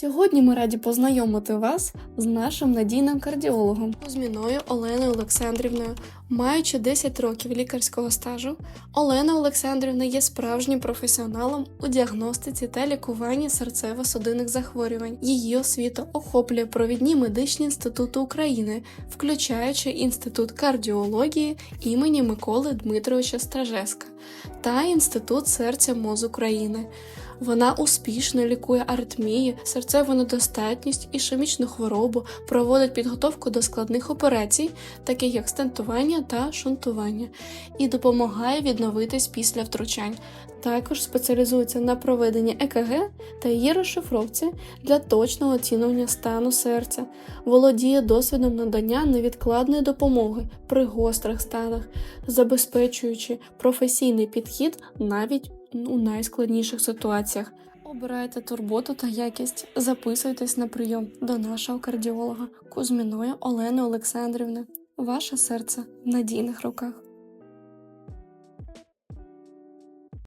Сьогодні ми раді познайомити вас з нашим надійним кардіологом Кузьміною Оленою Олександрівною. Маючи 10 років лікарського стажу, Олена Олександрівна є справжнім професіоналом у діагностиці та лікуванні серцево-судинних захворювань. Її освіта охоплює провідні медичні інститути України, включаючи інститут кардіології імені Миколи Дмитровича Стражеска та інститут серця МОЗ України. Вона успішно лікує аритмії, серцеву недостатність, ішемічну хворобу, проводить підготовку до складних операцій, таких як стентування та шунтування, і допомагає відновитись після втручань. Також спеціалізується на проведенні ЕКГ та її розшифровці для точного оцінювання стану серця, володіє досвідом надання невідкладної допомоги при гострих станах, забезпечуючи професійний підхід навіть у найскладніших ситуаціях. Обирайте турботу та якість. Записуйтесь на прийом до нашого кардіолога Кузьміної Олени Олександрівни. Ваше серце в надійних руках.